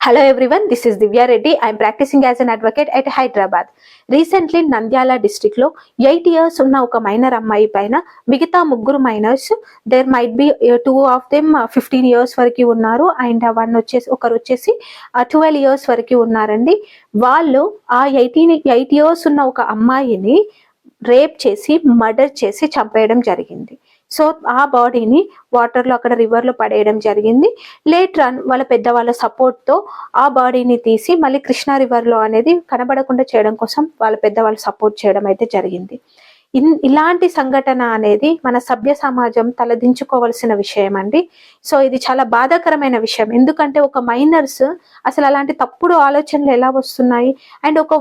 Hello everyone, this is Divya Reddy. I'm practicing as an advocate at Hyderabad. Recently Nandyal డిస్టిక్లో eight years ఉన్న ఒక minor అమ్మాయి పైన మిగతా ముగ్గురు minors there might be two of them fifteen years వరకు ఉన్నారు అండ్ వన్ uh, వచ్చేసి ఒకరు వచ్చేసి uh, ట్వెల్వ్ ఇయర్స్ వరకు ఉన్నారండి వాళ్ళు ఆ ఎయిటీన్ ఎయిట్ ఇయర్స్ ఉన్న ఒక అమ్మాయిని రేప్ చేసి మర్డర్ చేసి చంపేయడం జరిగింది సో ఆ బాడీని వాటర్లో అక్కడ రివర్లో పడేయడం జరిగింది. లేట్ రన్ వాళ్ళ పెద్దవాళ్ళ సపోర్ట్తో ఆ బాడీని తీసి మళ్ళీ కృష్ణా రివర్లో అనేది కనబడకుండా చేయడం కోసం వాళ్ళ పెద్దవాళ్ళు సపోర్ట్ చేయడం అయితే జరిగింది. ఇన్ ఇలాంటి సంఘటన అనేది మన సభ్య సమాజం తలదించుకోవాల్సిన విషయం అండి. సో ఇది చాలా బాధాకరమైన విషయం. ఎందుకంటే ఒక మైనర్స్ అసలు అలాంటి తప్పుడు ఆలోచనలు ఎలా వస్తున్నాయి? అండ్ ఒక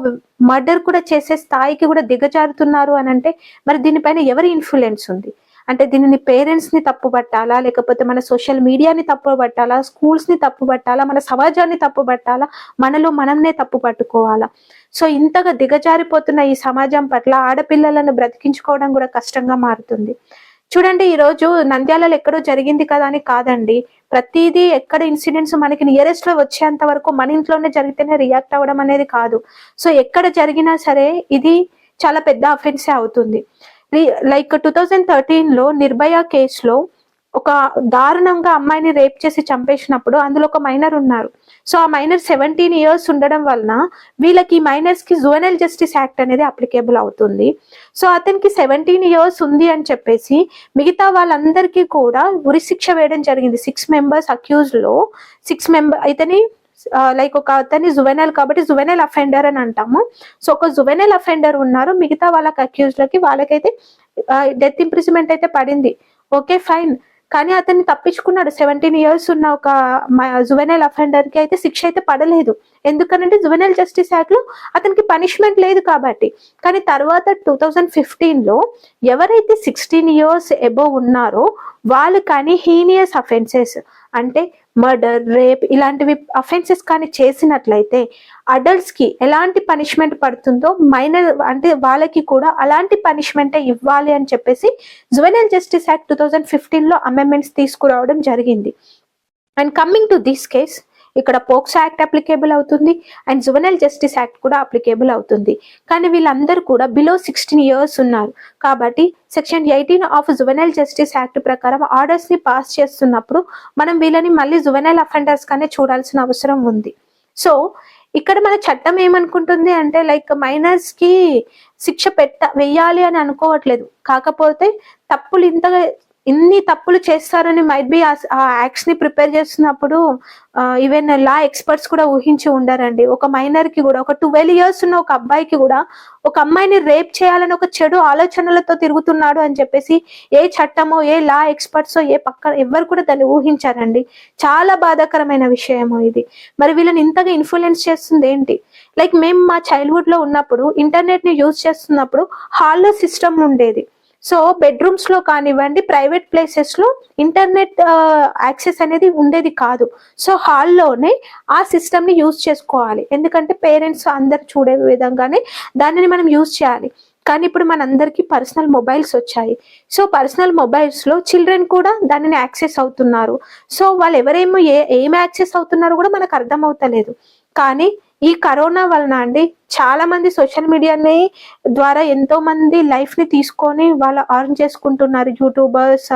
మర్డర్ కూడా చేసే స్థాయికి కూడా దిగజారుతున్నారు అని అంటే మరి దీనిపైన ఎవరి ఇన్ఫ్లుయెన్స్ ఉంది? అంటే దీనిని పేరెంట్స్ని తప్పు పట్టాలా లేకపోతే మన సోషల్ మీడియాని తప్పు పట్టాలా స్కూల్స్ని తప్పు పట్టాలా మన సమాజాన్ని తప్పు పట్టాలా మనలో మనంనే తప్పు పట్టుకోవాలా సో ఇంతగా దిగజారిపోతున్న ఈ సమాజం పట్ల ఆడపిల్లలను బ్రతికించుకోవడం కూడా కష్టంగా మారుతుంది. చూడండి ఈ రోజు నంద్యాలలో ఎక్కడో జరిగింది కదా అని కాదండి. ప్రతిదీ ఎక్కడ ఇన్సిడెంట్స్ మనకి నియరెస్ట్లో వచ్చేంత వరకు మన ఇంట్లోనే జరిగితేనే రియాక్ట్ అవ్వడం అనేది కాదు. సో ఎక్కడ జరిగినా సరే ఇది చాలా పెద్ద అఫెన్సే అవుతుంది. లైక్ టూ థౌజండ్ థర్టీన్లో నిర్భయ కేసులో ఒక దారుణంగా అమ్మాయిని రేప్ చేసి చంపేసినప్పుడు అందులో ఒక మైనర్ ఉన్నారు. సో ఆ మైనర్ సెవెంటీన్ ఇయర్స్ ఉండడం వలన వీళ్ళకి మైనర్స్కి జువెనల్ జస్టిస్ యాక్ట్ అనేది అప్లికేబుల్ అవుతుంది. సో అతనికి సెవెంటీన్ ఇయర్స్ ఉంది అని చెప్పేసి మిగతా వాళ్ళందరికీ కూడా ఉరిశిక్ష వేయడం జరిగింది. సిక్స్ మెంబర్స్ అక్యూజ్లో సిక్స్ మెంబర్ అయితేని లైక్ ఒక అతని జువెనల్ కాబట్టి జువెనల్ అఫెండర్ అని అంటాము. సో ఒక జువెనల్ అఫెండర్ ఉన్నారు. మిగతా వాళ్ళకి అక్యూజ్లకి వాళ్ళకైతే డెత్ ఇంప్రిజ్మెంట్ అయితే పడింది. ఓకే ఫైన్ కానీ అతన్ని తప్పించుకున్నాడు. సెవెంటీన్ ఇయర్స్ ఉన్న ఒక జువెనల్ అఫెండర్కి అయితే శిక్ష అయితే పడలేదు. ఎందుకనంటే జువెనల్ జస్టిస్ యాక్ట్లో అతనికి పనిష్మెంట్ లేదు కాబట్టి. కానీ తర్వాత టూ థౌజండ్ ఫిఫ్టీన్లో ఎవరైతే సిక్స్టీన్ ఇయర్స్ ఎబోవ్ ఉన్నారో వాళ్ళు కానీ హీనియస్ అఫెన్సెస్ అంటే మర్డర్ రేప్ ఇలాంటివి అఫెన్సెస్ కానీ చేసినట్లయితే అడల్ట్స్కి ఎలాంటి పనిష్మెంట్ పడుతుందో మైనర్ అంటే వాళ్ళకి కూడా అలాంటి పనిష్మెంటే ఇవ్వాలి అని చెప్పేసి juvenile justice act two thousand ఫిఫ్టీన్లో అమెండ్మెంట్స్ తీసుకురావడం జరిగింది. And coming to this case ఇక్కడ పోక్సో యాక్ట్ అప్లికేబుల్ అవుతుంది అండ్ జువెనల్ జస్టిస్ యాక్ట్ కూడా అప్లికేబుల్ అవుతుంది. కానీ వీళ్ళందరూ కూడా బిలో సిక్స్టీన్ ఇయర్స్ ఉన్నారు. కాబట్టి section eighteen of juvenile justice act ప్రకారం ఆర్డర్స్ని పాస్ చేస్తున్నప్పుడు మనం వీళ్ళని మళ్ళీ జువెనల్ అఫెండర్స్ గానే చూడాల్సిన అవసరం ఉంది. సో ఇక్కడ మన చట్టం ఏమనుకుంటుంది అంటే లైక్ మైనర్స్కి శిక్ష పెట్ట వెయ్యాలి అని అనుకోవట్లేదు. కాకపోతే తప్పులు ఇంతగా ఇన్ని తప్పులు చేస్తారని మైట్ బి ఆ యాక్ట్స్ని ప్రిపేర్ చేస్తున్నప్పుడు ఈవెన్ లా ఎక్స్పర్ట్స్ కూడా ఊహించి ఉండారండి. ఒక మైనర్కి కూడా ఒక ట్వెల్వ్ ఇయర్స్ ఉన్న ఒక అబ్బాయికి కూడా ఒక అమ్మాయిని రేప్ చేయాలని ఒక చెడు ఆలోచనలతో తిరుగుతున్నాడు అని చెప్పేసి ఏ చట్టమో ఏ లా ఎక్స్పర్ట్స్ ఏ పక్క ఎవరు కూడా దాన్ని ఊహించారండి. చాలా బాధాకరమైన విషయము ఇది. మరి వీళ్ళని ఇంతగా ఇన్ఫ్లుయెన్స్ చేస్తుంది ఏంటి? లైక్ మేము మా చైల్డ్హుడ్లో ఉన్నప్పుడు ఇంటర్నెట్ని యూజ్ చేస్తున్నప్పుడు హాల్లో సిస్టమ్ ఉండేది. సో బెడ్రూమ్స్లో కానివ్వండి ప్రైవేట్ ప్లేసెస్లో ఇంటర్నెట్ యాక్సెస్ అనేది ఉండేది కాదు. సో హాల్లోనే ఆ సిస్టమ్ని యూజ్ చేసుకోవాలి. ఎందుకంటే పేరెంట్స్ అందరు చూడే విధంగానే దానిని మనం యూజ్ చేయాలి. కానీ ఇప్పుడు మనందరికీ పర్సనల్ మొబైల్స్ వచ్చాయి. సో పర్సనల్ మొబైల్స్లో చిల్డ్రన్ కూడా దానిని యాక్సెస్ అవుతున్నారు. సో వాళ్ళు ఎవరేమో ఏ ఏం యాక్సెస్ అవుతున్నారో కూడా మనకు అర్థం అవుతలేదు. కానీ ఈ కరోనా వలన అండి చాలా మంది సోషల్ మీడియాని ద్వారా ఎంతో మంది లైఫ్ని తీసుకొని వాళ్ళు అర్న్ చేసుకుంటున్నారు. Youtubers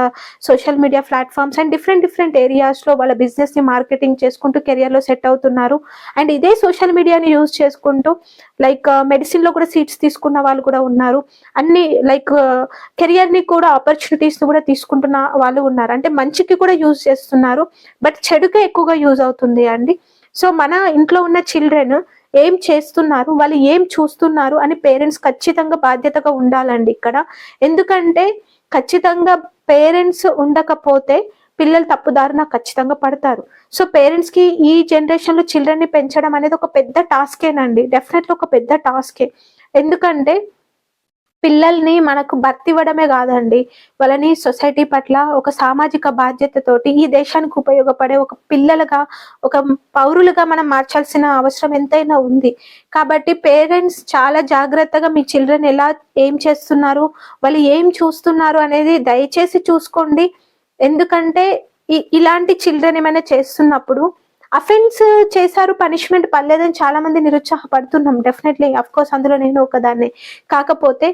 social media platforms and different different ఏరియాస్లో వాళ్ళ బిజినెస్ని మార్కెటింగ్ చేసుకుంటూ కెరియర్లో సెట్ అవుతున్నారు. అండ్ ఇదే సోషల్ మీడియాని యూజ్ చేసుకుంటూ లైక్ మెడిసిన్లో కూడా సీట్స్ తీసుకున్న వాళ్ళు కూడా ఉన్నారు. అన్ని లైక్ కెరియర్ని కూడా ఆపర్చునిటీస్ని కూడా తీసుకుంటున్న వాళ్ళు ఉన్నారు. అంటే మంచికి కూడా యూజ్ చేస్తున్నారు. బట్ చెడుకే ఎక్కువగా యూజ్ అవుతుంది అండి. సో మన ఇంట్లో ఉన్న చిల్డ్రన్ ఏం చేస్తున్నారు? వాళ్ళు ఏం చూస్తున్నారు? అని పేరెంట్స్ ఖచ్చితంగా బాధ్యతగా ఉండాలండి ఇక్కడ. ఎందుకంటే ఖచ్చితంగా పేరెంట్స్ ఉండకపోతే పిల్లలు తప్పుదారిన ఖచ్చితంగా పడతారు. సో పేరెంట్స్కి ఈ జనరేషన్లో చిల్డ్రన్ని పెంచడం అనేది ఒక పెద్ద టాస్కేనండి డెఫినెట్లీ ఒక పెద్ద టాస్కే ఎందుకంటే పిల్లల్ని మనకు బతివ్వడమే కాదండి. వాళ్ళని సొసైటీ పట్ల ఒక సామాజిక బాధ్యతతోటి ఈ దేశానికి ఉపయోగపడే ఒక పిల్లలుగా ఒక పౌరులుగా మనం మార్చాల్సిన అవసరం ఎంతైనా ఉంది. కాబట్టి పేరెంట్స్ చాలా జాగ్రత్తగా మీ చిల్డ్రన్ ఎలా ఏం చేస్తున్నారు వాళ్ళు ఏం చూస్తున్నారు అనేది దయచేసి చూసుకోండి. ఎందుకంటే ఇలాంటి చిల్డ్రన్ ఏమైనా చేస్తున్నప్పుడు అఫెన్స్ చేశారు పనిష్మెంట్ పర్లేదని చాలా మంది నిరుత్సాహపడుతున్నాం. డెఫినెట్లీ అఫ్ కోర్స్ అందులో నేను ఒకదాన్ని. కాకపోతే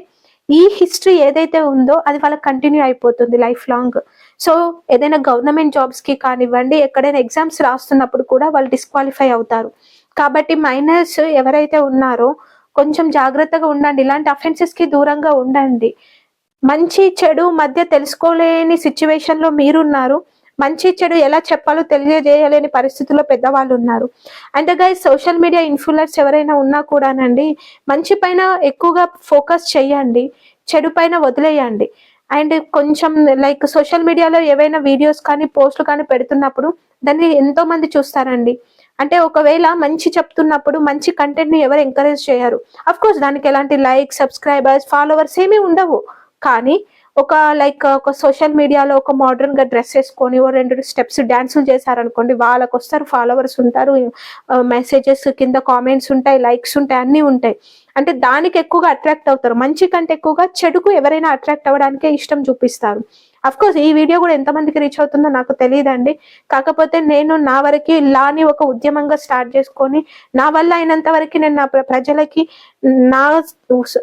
ఈ హిస్టరీ ఏదైతే ఉందో అది వాళ్ళకి కంటిన్యూ అయిపోతుంది లైఫ్ లాంగ్ సో ఏదైనా గవర్నమెంట్ జాబ్స్కి కానివ్వండి ఎక్కడైనా ఎగ్జామ్స్ రాస్తున్నప్పుడు కూడా వాళ్ళు డిస్క్వాలిఫై అవుతారు. కాబట్టి మైనర్స్ ఎవరైతే ఉన్నారో కొంచెం జాగ్రత్తగా ఉండండి. ఇలాంటి అఫెన్సెస్కి దూరంగా ఉండండి. మంచి చెడు మధ్య తెలుసుకోలేని సిచ్యువేషన్లో మీరున్నారు. మంచి చెడు ఎలా చెప్పాలో తెలియజేయలేని పరిస్థితుల్లో పెద్దవాళ్ళు ఉన్నారు. And guys social media influence ఎవరైనా ఉన్నా కూడానండి మంచి పైన ఎక్కువగా ఫోకస్ చేయండి చెడు పైన వదిలేయండి. అండ్ కొంచెం లైక్ సోషల్ మీడియాలో ఏవైనా వీడియోస్ కానీ పోస్టులు కానీ పెడుతున్నప్పుడు దాన్ని ఎంతో మంది చూస్తారండి. అంటే ఒకవేళ మంచి చెప్తున్నప్పుడు మంచి కంటెంట్ని ఎవరు ఎంకరేజ్ చేయరు. అఫ్ కోర్స్ దానికి ఎలాంటి లైక్ సబ్స్క్రైబర్స్ ఫాలోవర్స్ ఏమీ ఉండవు. కానీ ఒక లైక్ ఒక సోషల్ మీడియాలో ఒక మోడర్న్గా డ్రెస్ వేసుకొని ఓ రెండు స్టెప్స్ డాన్సులు చేశారనుకోండి వాళ్ళకి వస్తారు ఫాలోవర్స్ ఉంటారు మెసేజెస్ కింద కామెంట్స్ ఉంటాయి లైక్స్ ఉంటాయి అన్నీ ఉంటాయి. అంటే దానికి ఎక్కువగా అట్రాక్ట్ అవుతారు. మంచి కంటే ఎక్కువగా చెడుకు ఎవరైనా అట్రాక్ట్ అవ్వడానికే ఇష్టం చూపిస్తారు. అఫ్ కోర్స్ ఈ వీడియో కూడా ఎంతమందికి రీచ్ అవుతుందో నాకు తెలియదండి. కాకపోతే నేను నా వరకు లాని ఒక ఉద్యమంగా స్టార్ట్ చేసుకొని నా వల్ల అయినంత వరకు నేను నా ప్ర- ప్రజలకి నా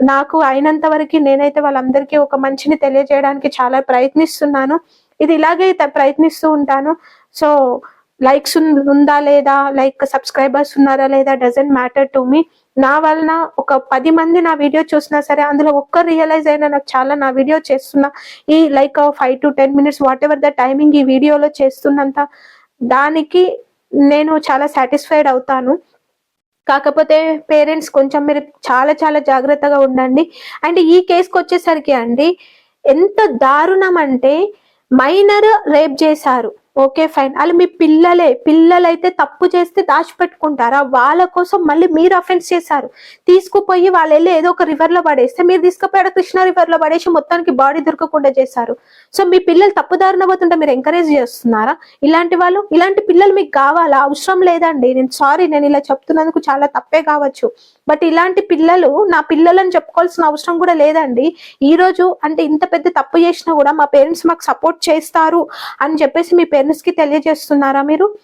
నాకు అయినంత వరకు నేనైతే వాళ్ళందరికీ ఒక మంచిని తెలియజేయడానికి చాలా ప్రయత్నిస్తున్నాను. ఇది ఇలాగే ప్రయత్నిస్తూ ఉంటాను. సో లైక్స్ ఉందా లేదా? లైక్ సబ్స్క్రైబర్స్ ఉన్నారా లేదా? డజంట్ మ్యాటర్ టు మీ నా వలన ఒక పది మంది నా వీడియో చూసినా సరే అందులో ఒక్కరు రియలైజ్ అయినా నాకు చాలా నా వీడియో చేస్తున్నా. ఈ like five to ten minutes what ever the timing ఈ వీడియోలో చేస్తున్నంత దానికి నేను చాలా సాటిస్ఫైడ్ అవుతాను. కాకపోతే పేరెంట్స్ కొంచెం మీరు చాలా చాలా జాగ్రత్తగా ఉండండి. అండ్ ఈ కేసుకి వచ్చేసరికి అండి ఎంత దారుణం అంటే మైనర్ రేప్ చేశారు. Okay fine. వాళ్ళు మీ పిల్లలే పిల్లలైతే తప్పు చేస్తే దాచిపెట్టుకుంటారా? వాళ్ళ కోసం మళ్ళీ మీరు అఫెన్స్ చేశారు. తీసుకుపోయి వాళ్ళు వెళ్ళి ఏదో ఒక రివర్లో పడేస్తే మీరు తీసుకుపోయి ఆడ కృష్ణా రివర్లో పడేసి మొత్తానికి బాడీ దొరకకుండా చేశారు. సో మీ పిల్లలు తప్పుదారిన పోతుంటే మీరు ఎంకరేజ్ చేస్తున్నారా? ఇలాంటి వాళ్ళు ఇలాంటి పిల్లలు మీకు కావాలా? అవసరం లేదండి. నేను సారీ నేను ఇలా చెప్తున్నందుకు చాలా తప్పే కావచ్చు. బట్ ఇలాంటి పిల్లలు నా పిల్లలని చెప్పుకోవాల్సిన అవసరం కూడా లేదండి. ఈ రోజు అంటే ఇంత పెద్ద తప్పు చేసినా కూడా మా పేరెంట్స్ మాకు సపోర్ట్ చేస్తారు అని చెప్పేసి మీ పేరెంట్స్ కి తెలియజేస్తున్నారా మీరు?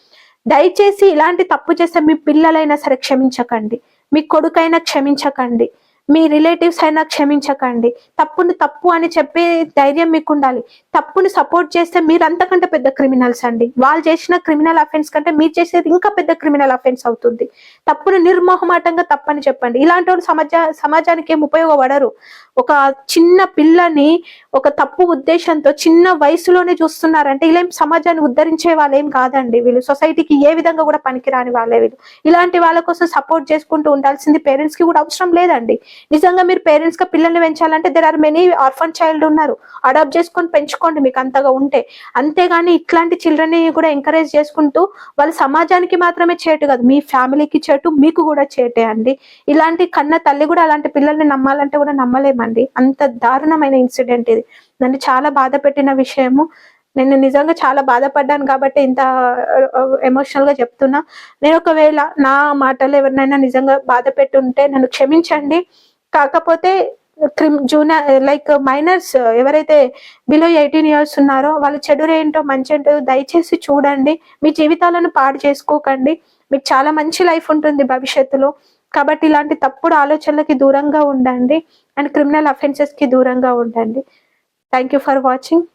దయచేసి ఇలాంటి తప్పు చేస్తే మీ పిల్లలైనా సరే క్షమించకండి. మీ కొడుకైనా క్షమించకండి. మీ రిలేటివ్స్ అయినా క్షమించకండి. తప్పుని తప్పు అని చెప్పే ధైర్యం మీకు ఉండాలి తప్పుని సపోర్ట్ చేస్తే మీరు అంతకంటే పెద్ద క్రిమినల్స్ అండి. వాళ్ళు చేసిన క్రిమినల్ అఫెన్స్ కంటే మీరు చేసేది ఇంకా పెద్ద క్రిమినల్ అఫెన్స్ అవుతుంది. తప్పును నిర్మోహమాటంగా తప్పని చెప్పండి. ఇలాంటి వాళ్ళు సమాజ సమాజానికి ఏం ఉపయోగపడరు. ఒక చిన్న పిల్లని ఒక తప్పు ఉద్దేశంతో చిన్న వయసులోనే చూస్తున్నారంటే ఇలా సమాజాన్ని ఉద్ధరించే వాళ్ళు ఏం కాదండి వీళ్ళు. సొసైటీకి ఏ విధంగా కూడా పనికిరాని వాళ్ళే వీళ్ళు. ఇలాంటి వాళ్ళ కోసం సపోర్ట్ చేసుకుంటూ ఉండాల్సింది పేరెంట్స్కి కూడా అవసరం లేదండి. నిజంగా మీరు పేరెంట్స్గా పిల్లల్ని పెంచాలంటే there are many orphan child ఉన్నారు. అడాప్ట్ చేసుకొని పెంచుకోండి మీకు అంతగా ఉంటే. అంతేగాని ఇట్లాంటి చిల్డ్రన్ని కూడా ఎంకరేజ్ చేసుకుంటూ వాళ్ళ సమాజానికి మాత్రమే చేటు కాదు మీ ఫ్యామిలీకి చేటు మీకు కూడా చేటే అండి. ఇలాంటి కన్న తల్లి కూడా అలాంటి పిల్లల్ని నమ్మాలంటే కూడా నమ్మలేమండి. అంత దారుణమైన ఇన్సిడెంట్ ఇది. నన్ను చాలా బాధ పెట్టిన విషయము. నేను నిజంగా చాలా బాధపడ్డాను కాబట్టి ఇంత ఎమోషనల్గా చెప్తున్నా. నేను ఒకవేళ నా మాటలు ఎవరినైనా నిజంగా బాధ పెట్టుంటే నన్ను క్షమించండి. కాకపోతే క్రిమ్ జూనియర్ లైక్ మైనర్స్ ఎవరైతే బిలో ఎయిటీన్ ఇయర్స్ ఉన్నారో వాళ్ళ చెడు ఏంటో మంచి ఏంటో దయచేసి చూడండి. మీ జీవితాలను పాడు చేసుకోకండి. మీకు చాలా మంచి లైఫ్ ఉంటుంది భవిష్యత్తులో. కాబట్టి ఇలాంటి తప్పుడు ఆలోచనలకి దూరంగా ఉండండి. అండ్ క్రిమినల్ అఫెన్సెస్కి దూరంగా ఉండండి. Thank you for watching